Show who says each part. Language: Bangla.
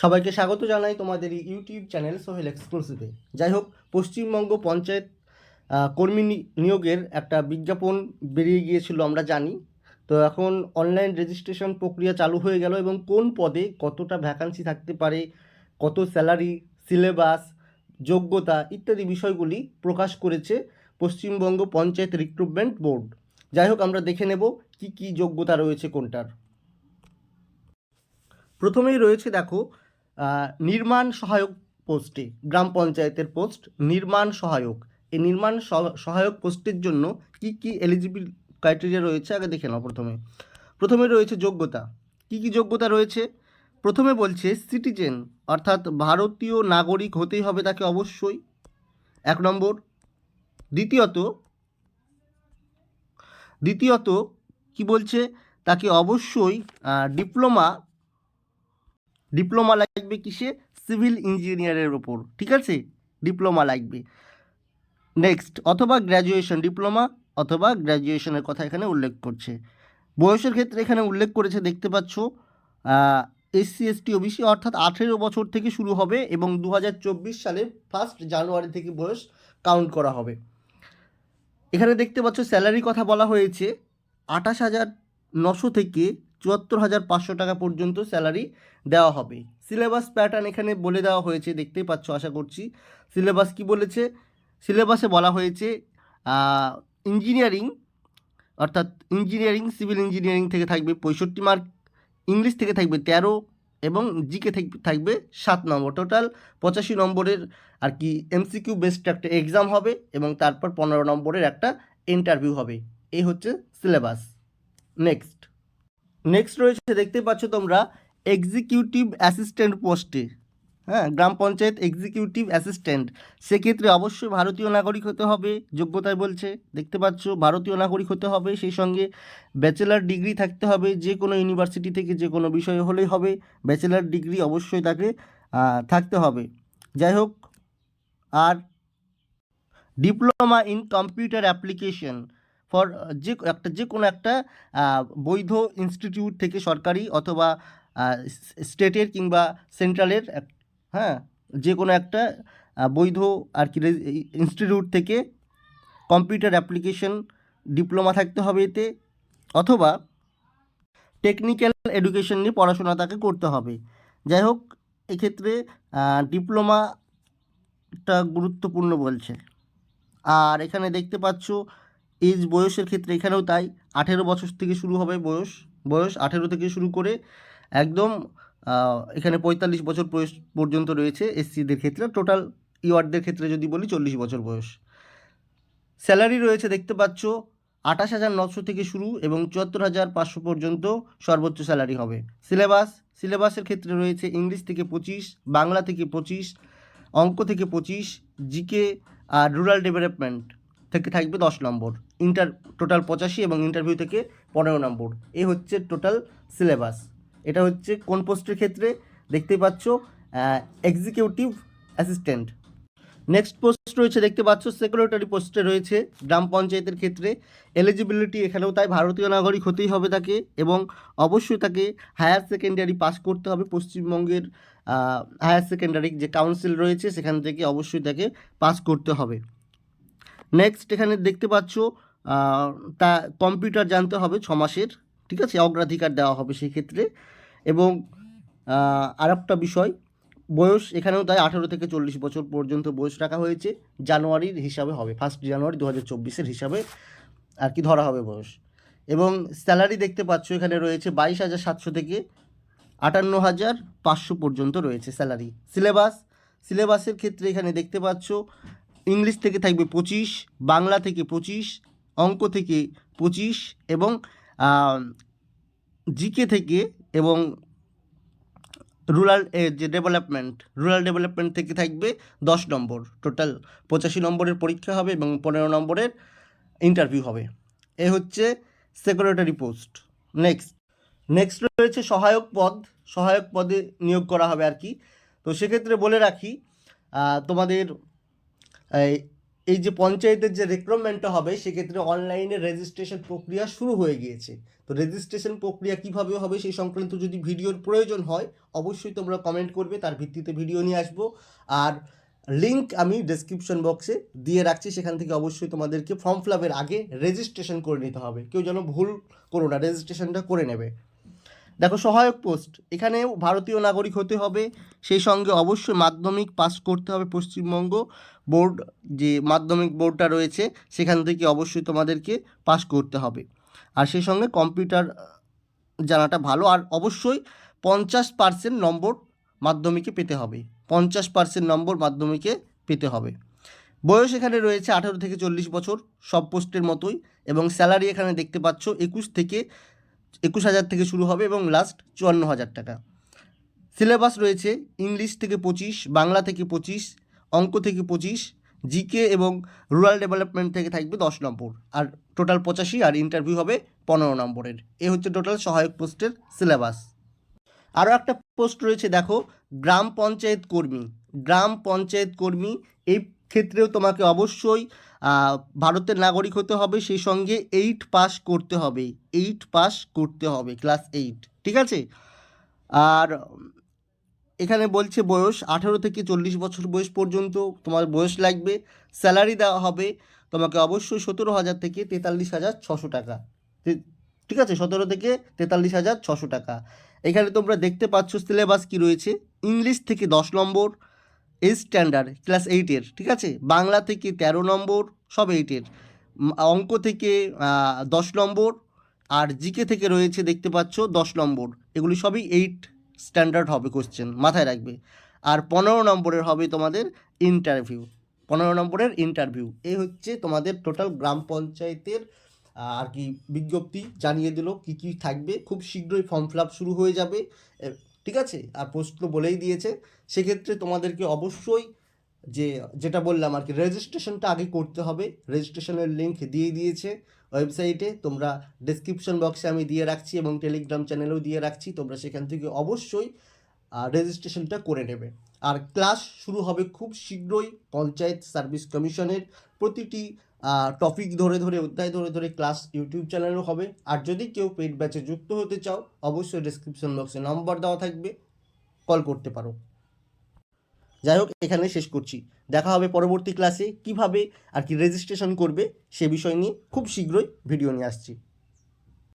Speaker 1: সবাইকে স্বাগত জানাই তোমাদের ইউটিউব চ্যানেল সোহেল এক্সক্লুসিভে। যাই হোক, পশ্চিমবঙ্গ পঞ্চায়েত কর্মী নিয়োগের একটা বিজ্ঞাপন বেরিয়ে গিয়েছিল, আমরা জানি। তো এখন অনলাইন রেজিস্ট্রেশন প্রক্রিয়া চালু হয়ে গেল এবং কোন পদে কতটা ভ্যাকান্সি থাকতে পারে, কত স্যালারি সিলেবাস যোগ্যতা ইত্যাদি বিষয়গুলি প্রকাশ করেছে পশ্চিমবঙ্গ পঞ্চায়েত রিক্রুটমেন্ট বোর্ড যাই হোক, আমরা দেখে নেব কি কি যোগ্যতা রয়েছে কোনটার। প্রথমেই রয়েছে, দেখো নির্মাণ সহায়ক পোস্টে গ্রাম পঞ্চায়েতের পোস্ট, নির্মাণ সহায়ক। এই নির্মাণ সহ- সহায়ক পোস্টের জন্য কি কি এলিজিবল ক্রাইটেরিয়া রয়েছে আগে দেখে নাও প্রথমে। প্রথমে রয়েছে যোগ্যতা। কি কি যোগ্যতা রয়েছে? প্রথমে বলছে সিটিজেন অর্থাৎ ভারতীয় নাগরিক হতেই হবে তাকে অবশ্যই। এক নম্বর। দ্বিতীয়ত দ্বিতীয়ত কি বলছে? তাকে অবশ্যই ডিপ্লোমা ডিপ্লোমা লাগবে কিসে? সিভিল ইঞ্জিনিয়ারের ওপর ঠিক আছে? ডিপ্লোমা লাগবে। নেক্সট অথবা গ্র্যাজুয়েশন ডিপ্লোমা অথবা গ্র্যাজুয়েশনের কথা এখানে উল্লেখ করছে। বয়সের ক্ষেত্রে এখানে উল্লেখ করেছে, দেখতে পাচ্ছ এসসি এসটি ওবিসি অর্থাৎ আঠেরো বছর থেকে শুরু হবে এবং দু সালের ফার্স্ট জানুয়ারি থেকে বয়স কাউন্ট করা হবে। এখানে দেখতে পাচ্ছ স্যালারি কথা বলা হয়েছে আঠাশ হাজার নশো থেকে চুয়াত্তর হাজার পাঁচশো টাকা পর্যন্ত স্যালারি দেওয়া হবে। সিলেবাস প্যাটার্ন এখানে বলে দেওয়া হয়েছে, দেখতেই পাচ্ছ, আশা করছি। সিলেবাস কি বলেছে? সিলেবাসে বলা হয়েছে ইঞ্জিনিয়ারিং, অর্থাৎ ইঞ্জিনিয়ারিং, সিভিল ইঞ্জিনিয়ারিং থেকে থাকবে পঁয়ষট্টি মার্ক, ইংলিশ থেকে থাকবে তেরো এবং জিকে থাকবে সাত নম্বর। টোটাল পঁচাশি নম্বরের আর কি এমসিকিউ বেসড একটা এক্সাম হবে এবং তারপর পনেরো নম্বরের একটা ইন্টারভিউ হবে। এই হচ্ছে সিলেবাস। নেক্সট। নেক্সট রয়েছে দেখতে পাচ্ছ তোমরা এক্সিকিউটিভ অ্যাসিস্ট্যান্ট পোস্টে হ্যাঁ গ্রাম পঞ্চায়েত এক্সিকিউটিভ অ্যাসিস্ট্যান্ট সেক্ষেত্রে অবশ্যই ভারতীয় নাগরিক হতে হবে, যোগ্যতায় বলছে। দেখতে পাচ্ছ, ভারতীয় নাগরিক হতে হবে, সেই সঙ্গে ব্যাচেলার ডিগ্রি থাকতে হবে, যে কোনো ইউনিভার্সিটি থেকে যে কোনো বিষয় হলেই হবে ব্যাচেলার ডিগ্রি অবশ্যই তাকে থাকতে হবে। যাই হোক, আর diploma in computer application for যে, একটা, যে কোনো একটা বৈধ ইনস্টিটিউট থেকে সরকারি অথবা স্টেটের কিংবা সেন্ট্রালের হ্যাঁ যে কোনো একটা বৈধ আর কি ইনস্টিটিউট থেকে কম্পিউটার অ্যাপ্লিকেশন ডিপ্লোমা থাকতে হবে এতে, অথবা টেকনিক্যাল এডুকেশন নিয়ে পড়াশোনা তাকে করতে হবে। যাই হোক, এক্ষেত্রে ডিপ্লোমাটা গুরুত্বপূর্ণ বলছে। আর এখানে দেখতে পাচ্ছ এজ বয়সের ক্ষেত্রে এখানেও তাই। আঠেরো বছর থেকে শুরু হবে বয়স। বয়স আঠেরো থেকে শুরু করে একদম এখানে পঁয়তাল্লিশ বছর বয়স পর্যন্ত রয়েছে এসসিদের ক্ষেত্রে। টোটাল ইওয়ার্ডদের ক্ষেত্রে যদি বলি চল্লিশ বছর বয়স। স্যালারি রয়েছে দেখতে পাচ্ছ আঠাশ হাজার নশো থেকে শুরু এবং চুয়াত্তর হাজার পাঁচশো পর্যন্ত সর্বোচ্চ স্যালারি হবে। সিলেবাস, সিলেবাসের ক্ষেত্রে রয়েছে ইংলিশ থেকে পঁচিশ, বাংলা থেকে পঁচিশ, অঙ্ক থেকে পঁচিশ, জিকে আর রুরাল ডেভেলপমেন্ট। থেকে থাকবে দশ নম্বর। ইন্টার টোটাল পঁচাশি এবং ইন্টারভিউ থেকে পনেরো নম্বর। এই হচ্ছে টোটাল সিলেবাস এটা হচ্ছে কোন পোস্টের ক্ষেত্রে? দেখতেই পাচ্ছ এক্সিকিউটিভ অ্যাসিস্ট্যান্ট নেক্সট পোস্ট রয়েছে, দেখতে পাচ্ছ সেক্রেটারি পোস্টে রয়েছে গ্রাম পঞ্চায়েতের ক্ষেত্রে। এলিজিবিলিটি এখানেও তাই ভারতীয় নাগরিক হতেই হবে তাকে এবং অবশ্যই তাকে হায়ার সেকেন্ডারি পাস করতে হবে পশ্চিমবঙ্গের হায়ার সেকেন্ডারি যে কাউন্সিল রয়েছে, সেখান থেকে অবশ্যই তাকে পাস করতে হবে। নেক্সট এখানে দেখতে পাচ্ছ তা কম্পিউটার জানতে হবে ছ মাসের, ঠিক আছে? অগ্রাধিকার দেওয়া হবে সেই ক্ষেত্রে এবং আর একটা বিষয়, বয়স এখানেও তাই আঠেরো থেকে চল্লিশ বছর পর্যন্ত বয়স রাখা হয়েছে, জানুয়ারির হিসাবে হবে ফার্স্ট জানুয়ারি দু হাজার চব্বিশের হিসাবে আর কি ধরা হবে বয়স। এবং স্যালারি দেখতে পাচ্ছ, এখানে রয়েছে বাইশ হাজার সাতশো থেকে আটান্ন হাজার পাঁচশো পর্যন্ত রয়েছে স্যালারি সিলেবাস সিলেবাসের ক্ষেত্রে এখানে দেখতে পাচ্ছ ইংলিশ থেকে থাকবে পঁচিশ, বাংলা থেকে পঁচিশ, অঙ্ক থেকে পঁচিশ এবং জিকে থেকে এবং রুরাল যে ডেভেলপমেন্ট, রুরাল ডেভেলপমেন্ট থেকে থাকবে দশ নম্বর। টোটাল পঁচাশি নম্বরের পরীক্ষা হবে এবং পনেরো নম্বরের ইন্টারভিউ হবে। এ হচ্ছে সেক্রেটারি পোস্ট নেক্সট নেক্সট রয়েছে সহায়ক পদ। সহায়ক পদে নিয়োগ করা হবে আর কি। তো সেক্ষেত্রে বলে রাখি তোমাদের এই যে পঞ্চায়েতের যে রিক্রুটমেন্টটা হবে, সেক্ষেত্রে অনলাইনে রেজিস্ট্রেশন প্রক্রিয়া শুরু হয়ে গিয়েছে। তো রেজিস্ট্রেশন প্রক্রিয়া কীভাবে হবে সেই সংক্রান্ত যদি ভিডিওর প্রয়োজন হয়, অবশ্যই তোমরা কমেন্ট করবে, তার ভিত্তিতে ভিডিও নিয়ে আসব। আর লিঙ্ক আমি ডেসক্রিপশন বক্সে দিয়ে রাখছি, সেখান থেকে অবশ্যই তোমাদেরকে ফর্ম ফিল আপের আগে রেজিস্ট্রেশন করে নিতে হবে। কেউ যেন ভুল করো না রেজিস্ট্রেশনটা করে নেবে। দেখো, সহায়ক পোস্ট। এখানে ভারতীয় নাগরিক হতে হবে, সেই সঙ্গে অবশ্যই মাধ্যমিক পাস করতে হবে পশ্চিমবঙ্গ বোর্ড, যে মাধ্যমিক বোর্ডটা রয়েছে, সেখান থেকে অবশ্যই তোমাদেরকে পাস করতে হবে। আর সেই সঙ্গে কম্পিউটার জানাটা ভালো। আর অবশ্যই পঞ্চাশ পার্সেন্ট নম্বর মাধ্যমিকে পেতে হবে। পঞ্চাশ পার্সেন্ট নম্বর মাধ্যমিকে পেতে হবে। বয়স এখানে রয়েছে আঠারো থেকে চল্লিশ বছর, সব পোস্টের মতোই। এবং স্যালারি এখানে দেখতে পাচ্ছ, একুশ থেকে একুশ হাজার থেকে শুরু হবে এবং লাস্ট চুয়ান্ন হাজার টাকা। সিলেবাস রয়েছে ইংলিশ থেকে পঁচিশ, বাংলা থেকে পঁচিশ, অঙ্ক থেকে পঁচিশ জিকে এবং রুরাল ডেভেলপমেন্ট থেকে থাকবে দশ নম্বর। আর টোটাল পঁচাশি, আর ইন্টারভিউ হবে পনেরো নম্বরের। এ হচ্ছে টোটাল সহায়ক পোস্টের সিলেবাস আরও একটা পোস্ট রয়েছে, দেখো, গ্রাম পঞ্চায়েত কর্মী। গ্রাম পঞ্চায়েত কর্মী, এই ক্ষেত্রেও তোমাকে অবশ্যই ভারতের নাগরিক হতে হবে, সেই সঙ্গে এইট পাস করতে হবে এইট পাস করতে হবে ক্লাস এইট ঠিক আছে? আর এখানে বলছে বয়স আঠেরো থেকে চল্লিশ বছর বয়স পর্যন্ত তোমার বয়স লাগবে স্যালারি দেওয়া হবে তোমাকে অবশ্যই সতেরো হাজার থেকে তেতাল্লিশ হাজার ছশো টাকা ঠিক আছে? সতেরো থেকে তেতাল্লিশ হাজার ছশো টাকা। এখানে তোমরা দেখতে পাচ্ছ সিলেবাস কি রয়েছে? ইংলিশ থেকে দশ নম্বর স্ট্যান্ডার্ড ক্লাস এইটের ঠিক আছে? বাংলা থেকে তেরো নম্বর, সব এইটের অঙ্ক থেকে দশ নম্বর, আর জিকে থেকে রয়েছে দেখতে পাচ্ছ দশ নম্বর। এগুলি সবই এইট স্ট্যান্ডার্ড হবে কোশ্চেন মাথায় রাখবে। আর পনেরো নম্বরের হবে তোমাদের ইন্টারভিউ পনেরো নম্বরের ইন্টারভিউ এই হচ্ছে তোমাদের টোটাল গ্রাম পঞ্চায়েতের আর কি বিজ্ঞপ্তি জানিয়ে দিল কি কি থাকবে। খুব শীঘ্রই ফর্ম ফিল শুরু হয়ে যাবে। ঠিক আছে? আর তো বলেই দিয়েছে। সেক্ষেত্রে তোমাদেরকে অবশ্যই যে, যেটা বললাম আর কি রেজিস্ট্রেশনটা আগে করতে হবে। রেজিস্ট্রেশনের লিঙ্ক দিয়ে দিয়েছে ওয়েবসাইটে তোমরা ডেসক্রিপশন বক্সে আমি দিয়ে রাখছি এবং টেলিগ্রাম চ্যানেলেও দিয়ে রাখছি। তোমরা সেখান থেকে অবশ্যই রেজিস্ট্রেশনটা করে নেবে। আর ক্লাস শুরু হবে খুব শীঘ্রই। পঞ্চায়েত সার্ভিস কমিশনের প্রতিটি টপিক ধরে ধরে, অধ্যায় ধরে ধরে ক্লাস ইউটিউব চ্যানেলও হবে। আর যদি কেউ পেড ব্যাচে যুক্ত হতে চাও, অবশ্যই ডিসক্রিপশন বক্সে নম্বর দেওয়া থাকবে। কল করতে পারো। যাই হোক, এখানে শেষ করছি। দেখা হবে পরবর্তী ক্লাসে কীভাবে আর কি রেজিস্ট্রেশন করবে, সে বিষয় নিয়ে খুব শীঘ্রই ভিডিও নিয়ে আসছি।